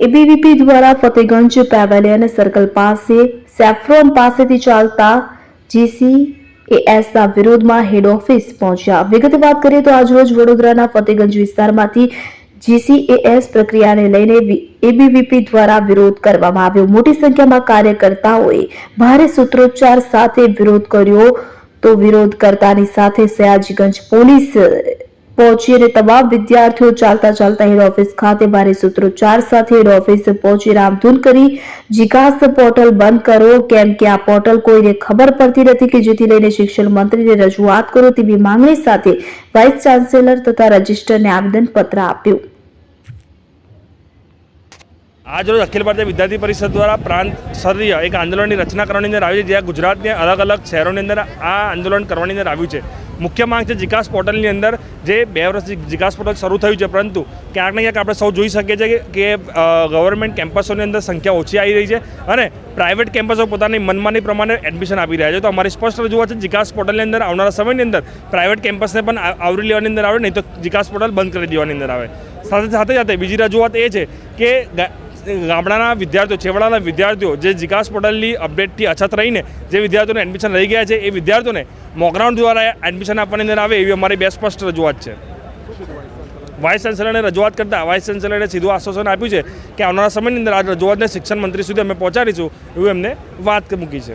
ABVP દ્વારા Fatehganj pavilion circle પાસે saffron પાસેથી ચાલતા જીસી એએસના વિરોધમાં હેડ ઓફિસ પહોંચ્યા. વિગતે વાત કરીએ તો આજરોજ વડોદરાના ફતેગંજ વિસ્તારમાંથી જીસીએએસ પ્રક્રિયાને લઈને એબીવીપી દ્વારા વિરોધ કરવામાં આવ્યો. મોટી સંખ્યામાં કાર્યકર્તાઓએ ભારે સૂત્રોચ્ચાર સાથે વિરોધ કર્યો. તો વિરોધ કરતાની સાથે સયાજીગંજ પોલીસ પહોંચી અને તમામ વિદ્યાર્થીઓ ચાલતા ચાલતા હેડ ઓફિસ ખાતે ભારે સૂત્રોચ્ચાર સાથે હેડ ઓફિસ પહોંચી રામધૂન કરી. જીકાસ પોર્ટલ બંધ કરો. કેમ કે આ પોર્ટલ કોઈને ખબર પડતી નથી કે જેથી લઈને શિક્ષણ મંત્રીને રજૂઆત કરો તેવી માંગણી સાથે વાઇસ ચાન્સેલર તથા રજિસ્ટરને આવેદનપત્ર આપ્યું. આજરોજ અખિલ ભારતીય વિદ્યાર્થી પરિષદ દ્વારા પ્રાંત સ્તરીય એક આંદોલનની રચના કરવાની અંદર આવી છે. જ્યાં ગુજરાતની અલગ અલગ શહેરોની અંદર આ આંદોલન કરવાની અંદર આવ્યું છે. મુખ્ય માંગ છે જીકાસ પોર્ટલની અંદર જે બે વર્ષથી જીકાસ પોર્ટલ શરૂ થયું છે, પરંતુ ક્યાંક ને ક્યાંક આપણે સૌ જોઈ શકીએ છીએ કે- ગવર્મેન્ટ કેમ્પસોની અંદર સંખ્યા ઓછી આવી રહી છે અને પ્રાઇવેટ કેમ્પસો પોતાની મનમાની પ્રમાણે એડમિશન આપી રહ્યા છે. તો અમારી સ્પષ્ટ રજૂઆત છે, જીકાસ પોર્ટલની અંદર આવનારા સમયની અંદર પ્રાઇવેટ કેમ્પસને પણ આવરી લેવાની અંદર આવે, નહીં તો જીકાસ પોર્ટલ બંધ કરી દેવાની અંદર આવે. સાથે સાથે સાથે બીજી રજૂઆત એ છે કે ગામડાના વિદ્યાર્થીઓ, છેવાડાના વિદ્યાર્થીઓ જે જીકાસ પોર્ટલની અપડેટથી અછત રહીને જે વિદ્યાર્થીઓને એડમિશન રહી ગયા છે, એ વિદ્યાર્થીઓને મોકરાઉન્ડ દ્વારા એડમિશન આપવાની અંદર આવે એવી અમારી બે સ્પષ્ટ રજૂઆત છે. વાઇસ ચાન્સેલરને રજૂઆત કરતાં વાઇસ ચાન્સેલરે સીધું આશ્વાસન આપ્યું છે કે આવનારા સમયની અંદર આ રજૂઆતને શિક્ષણ મંત્રી સુધી અમે પહોંચાડીશું એવું એમને વાત મૂકી છે.